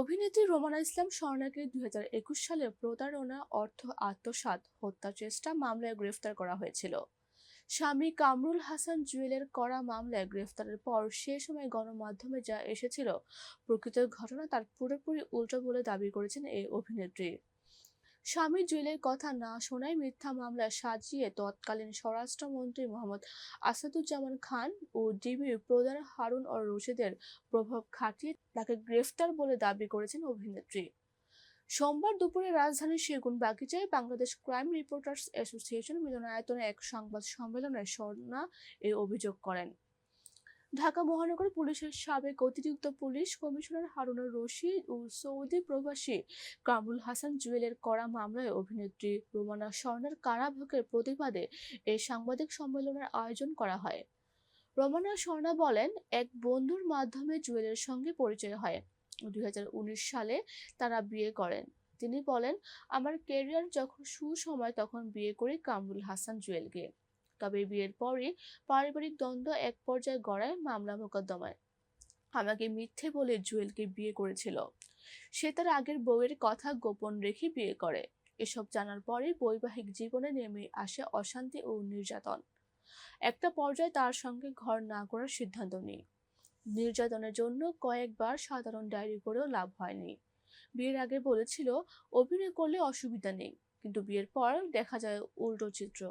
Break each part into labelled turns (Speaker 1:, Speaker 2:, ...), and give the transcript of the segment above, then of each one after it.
Speaker 1: অভিনেত্রী রোমানা ইসলাম স্বর্ণাকে দুই সালে প্রতারণা, অর্থ আত্মসাত হত্যা চেষ্টা মামলায় গ্রেফতার করা হয়েছিল। স্বামী কামরুল হাসান জুয়েলের করা মামলায় গ্রেফতারের পর সে সময় গণমাধ্যমে যা এসেছিল, প্রকৃত ঘটনা তার পুরোপুরি উল্টো বলে দাবি করেছেন এই অভিনেত্রী। স্বামী জুয়েলের কথা না শোনায় মিথ্যা মামলা সাজিয়ে তৎকালীন স্বরাষ্ট্রমন্ত্রী মোহাম্মদ আসাদুজ্জামান খান ও ডিবির প্রধান হারুন অর রশিদের প্রভাব খাটিয়ে তাকে গ্রেফতার বলে দাবি করেছেন অভিনেত্রী। সোমবার দুপুরে রাজধানীর সেগুন বাগিচায় বাংলাদেশ ক্রাইম রিপোর্টার্স অ্যাসোসিয়েশন মিলনায়তনে এক সংবাদ সম্মেলনে স্বর্ণা এই অভিযোগ করেন। ঢাকা মহানগর পুলিশের সাবেক অতিরিক্ত পুলিশ কমিশনার হারুনুর রশিদ ও সৌদি প্রবাসী কামরুল হাসান জুয়েলের করা মামলায় অভিনেত্রী রোমানা স্বর্ণের কারাভোগের প্রতিবাদে এই সাংবাদিক সম্মেলনের আয়োজন করা হয়। রোমানা স্বর্ণা বলেন, এক বন্ধুর মাধ্যমে জুয়েলের সঙ্গে পরিচয় হয়। দুই হাজার উনিশ সালে তারা বিয়ে করেন। তিনি বলেন, আমার কেরিয়ার যখন সুসময়, তখন বিয়ে করি কামরুল হাসান জুয়েলকে। তবে বিয়ের পরে পারিবারিক দ্বন্দ্ব এক পর্যায়ে গড়ায় মামলা মোকদ্দমায়। আমাকে মিথ্যে বলে জুয়েলকে বিয়ে করেছিল। সে তার আগের বউয়ের কথা গোপন রেখে বিয়ে করে। এসব জানার পরে বৈবাহিক জীবনে নেমে আসে অশান্তি ও নির্যাতন। একটা পর্যায়ে তার সঙ্গে ঘর না করার সিদ্ধান্ত নিই। নির্যাতনের জন্য কয়েকবার সাধারণ ডায়েরি করেও লাভ হয়নি। বিয়ের আগে বলেছিল, অভিনয় করলে অসুবিধা নেই, কিন্তু বিয়ের পর দেখা যায় উল্টো চিত্র।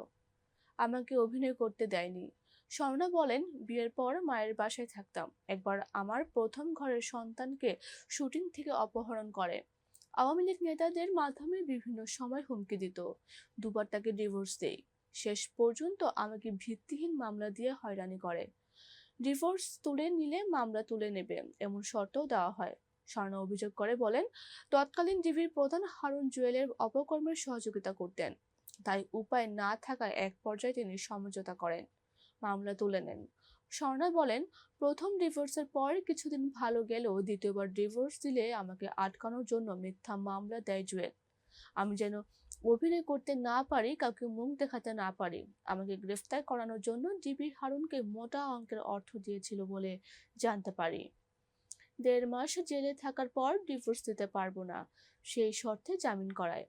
Speaker 1: আমাকে অভিনয় করতে দেয়নি। স্বর্ণা বলেন, বিয়ের পর মায়ের বাসায় থাকতাম। একবার আমার প্রথম ঘরের সন্তানকে শুটিং থেকে অপহরণ করে। আওয়ামী লীগ নেতাদের মাধ্যমে বিভিন্ন সময় হুমকি দিত। দুবার তাকে ডিভোর্স দেই। শেষ পর্যন্ত আমাকে ভিত্তিহীন মামলা দিয়ে হয়রানি করে। ডিভোর্স তুলে নিলে মামলা তুলে নেবে, এমন শর্তও দেওয়া হয়। স্বর্ণা অভিযোগ করে বলেন, তৎকালীন ডিবির প্রধান হারুন জুয়েলের অপকর্মের সহযোগিতা করতেন। তাই উপায় না থাকায় এক পর্যায়ে তিনি সমঝোতা করেন। মামলা তুলে নেন। স্বর্ণা বলেন, প্রথম ডিভোর্সের পর কিছুদিন ভালো গেলেও দ্বিতীয়বার ডিভোর্স দিলে আমাকে আটকানোর জন্য মিথ্যা মামলা দেয় জুয়েল। আমি যেন অভিনয় করতে না পারি, কাউকে মুখ দেখাতে না পারি। আমাকে গ্রেফতার করানোর জন্য ডিবি হারুনকে মোটা অঙ্কের অর্থ দিয়েছিল বলে জানতে পারি। দেড় মাস জেলে থাকার পর ডিভোর্স দিতে পারব না। সেই শর্তে জামিন করায়।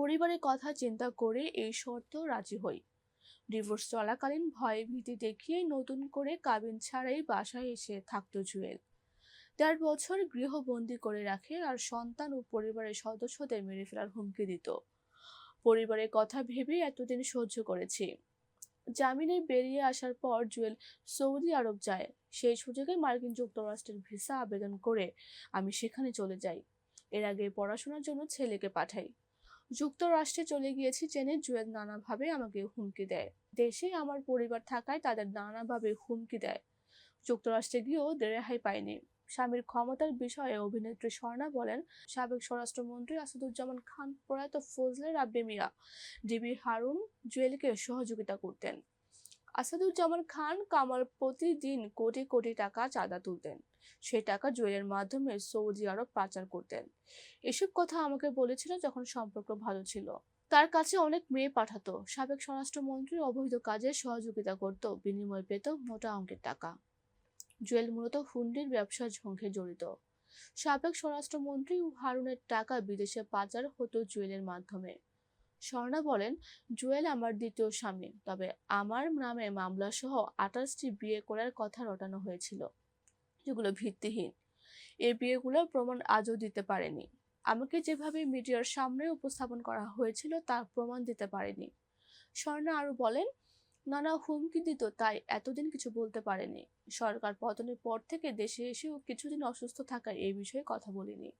Speaker 1: পরিবারের কথা চিন্তা করে এই শর্ত রাজি হই। ডিভোর্স চলাকালীন ভয় ভীতি দেখিয়ে নতুন করে কাবিন ছাড়াই বাসায় এসে থাকতো জুয়েল। দেড় বছর গৃহবন্দী করে রাখে আর সন্তান ও পরিবারের সদস্যদের মেরে ফেলার হুমকি দিত। পরিবারের কথা ভেবে এতদিন সহ্য করেছি। জামিনে বেরিয়ে আসার পর জুয়েল সৌদি আরব যায়। সেই সুযোগে মার্কিন যুক্তরাষ্ট্রের ভিসা আবেদন করে আমি সেখানে চলে যাই। এর আগে পড়াশোনার জন্য ছেলেকে পাঠাই। যুক্তরাষ্ট্রে চলে গিয়েছি জেনে জুয়েল নানাভাবে আমাকে হুমকি দেয়। দেশে আমার পরিবার থাকায় তাদের নানাভাবে হুমকি দেয়। যুক্তরাষ্ট্রে গিয়েও রেহাই পায়নি। স্বামীর ক্ষমতার বিষয়ে অভিনেত্রী স্বর্ণা বলেন, সাবেক স্বরাষ্ট্রমন্ত্রী আসাদুজ্জামান খান প্রয়াত ফজলে রাব্বে মিয়া ডিবি হারুন জুয়েলকে সহযোগিতা করতেন। আসাদুজ্জামান খান কামাল প্রতিদিন কোটি কোটি টাকা চাঁদা তুলতেন। সেই টাকা জুয়েলের মাধ্যমে সৌদি আরব পাচার করতেন। এসব কথা আমাকে বলেছিল যখন সম্পর্ক ভালো ছিল। তার কাছে অনেক মেয়ে পাঠাতো। সাবেক স্বরাষ্ট্রমন্ত্রী অবৈধ কাজে সহযোগিতা করত, বিনিময় পেত মোটা অঙ্কের টাকা। জুয়েল মূলত হুন্ডির ব্যবসা ঝঙ্খে জড়িত। সাবেক স্বরাষ্ট্রমন্ত্রী হারুনের টাকা বিদেশে পাচার হতো জুয়েলের মাধ্যমে। স্বর্ণা বলেন, জুয়েল আমার দ্বিতীয় স্বামী। তবে আমার নামে মামলা সহ আঠাশটি বিয়ে করার কথা রটানো হয়েছিল, যেগুলো ভিত্তিহীন। এই বিয়েগুলোর প্রমাণ আজও দিতে পারেনি। আমাকে যেভাবে মিডিয়ার সামনে উপস্থাপন করা হয়েছিল, তার প্রমাণ দিতে পারেনি। স্বর্ণা আরও বলেন, নানা হুমকি দিত, তাই এতদিন কিছু বলতে পারেনি। সরকার পতনের পর থেকে দেশে এসেও কিছুদিন অসুস্থ থাকায় এই বিষয়ে কথা বলিনি।